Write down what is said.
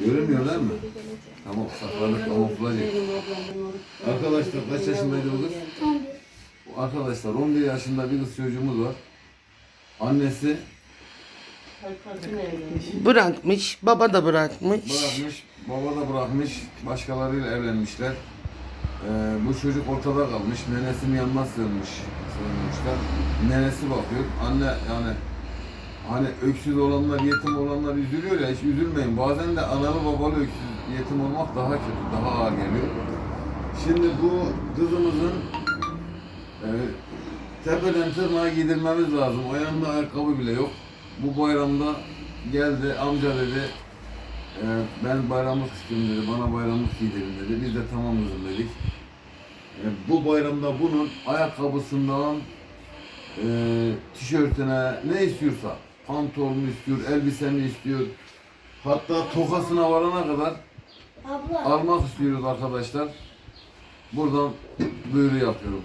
Görünmüyor değil mi? Tamam sakladık kamuflaj. Arkadaşlar kaç yaşındaydı o kız? Arkadaşlar 11 yaşında bir kız çocuğumuz var. Annesi Bırakmış, baba da bırakmış. bırakmış, baba da bırakmış, başkalarıyla evlenmişler. Ee, bu çocuk ortada kalmış, nenesinin yanına sığınmış, sığınmışlar. Nenesi bakıyor, anne yani hani öksüz olanlar, yetim olanlar üzülüyor ya, hiç üzülmeyin. Bazen de analı babalı öksüz, yetim olmak daha kötü, daha ağır geliyor. Şimdi bu kızımızın e, tepeden tırnağa giydirmemiz lazım. Ayağında ayakkabı bile yok. Bu bayramda geldi, amca dedi, e, ben bayramlık istiyorum dedi, bana bayramlık giydirin dedi. Biz de tamam dedik. E, bu bayramda bunun ayakkabısından e, tişörtüne ne istiyorsa, pantolonu istiyor, elbiseni istiyor. Hatta tokasına varana kadar Abla. almak istiyoruz arkadaşlar. Buradan duyuru yapıyorum.